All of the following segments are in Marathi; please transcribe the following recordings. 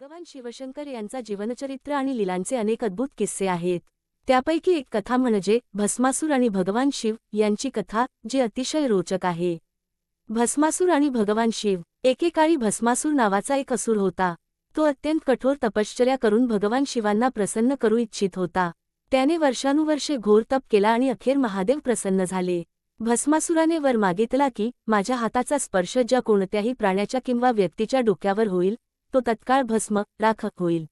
भगवान शिवशंकर यांचा जीवनचरित्र आणि लीलांचे अनेक अद्भुत किस्से आहेत. त्यापैकी एक कथा म्हणजे भस्मासूर आणि भगवान शिव यांची कथा जी अतिशय रोचक आहे. भस्मासूर आणि भगवान शिव एकेकाळी भस्मासूर नावाचा एक असूर होता. तो अत्यंत कठोर तपश्चर्या करून भगवान शिवांना प्रसन्न करू इच्छित होता. त्याने वर्षानुवर्षे घोर तप केला आणि अखेर महादेव प्रसन्न झाले. भस्मासुराने वर मागितला की माझ्या हाताचा स्पर्श ज्या कोणत्याही प्राण्याच्या किंवा व्यक्तीच्या डोक्यावर होईल तो तत्काळ भस्म राखक होईल.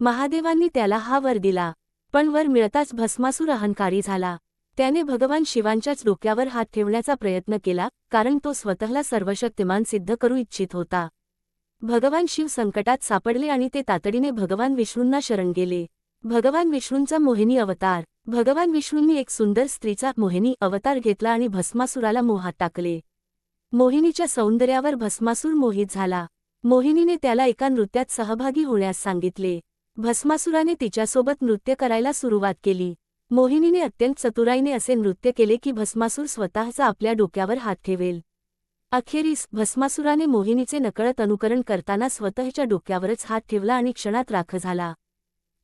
महादेवांनी त्याला हा वर दिला. पण वर मिळताच भस्मासूर अहंकारी झाला. त्याने भगवान शिवांच्याच डोक्यावर हात ठेवण्याचा प्रयत्न केला कारण तो स्वतःला सर्वशक्तिमान सिद्ध करू इच्छित होता. भगवान शिव संकटात सापडले आणि ते तातडीने भगवान विष्णूंना शरण गेले. भगवान विष्णूंचा मोहिनी अवतार. भगवान विष्णूंनी एक सुंदर स्त्रीचा मोहिनी अवतार घेतला आणि भस्मासुराला मोहात टाकले. मोहिनीच्या सौंदर्यावर भस्मासूर मोहित झाला. मोहिनीने त्याला एका नृत्यात सहभागी होण्यास सांगितले. भस्मासुराने तिच्यासोबत नृत्य करायला सुरुवात केली. मोहिनीने अत्यंत चतुराईने असे नृत्य केले की भस्मासूर स्वतःचा आपल्या डोक्यावर हात ठेवेल. अखेरीस भस्मासुराने मोहिनीचे नकळत अनुकरण करताना स्वतःच्या डोक्यावरच हात ठेवला आणि क्षणात राख झाला.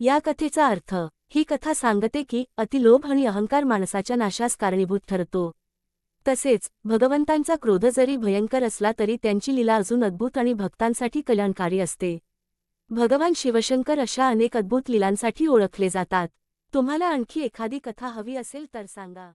या कथेचा अर्थ ही कथा सांगते की अतिलोभ आणि अहंकार माणसाच्या नाशास कारणीभूत ठरतो. तसेच भगवंतांचा क्रोध जरी भयंकर असला तरी त्यांची लीला अजून अद्भुत आणि भक्तांसाठी कल्याणकारी असते. भगवान शिवशंकर अशा अनेक अद्भुत लीलांसाठी ओळखले जातात. तुम्हाला आणखी एखादी कथा हवी असेल तर सांगा.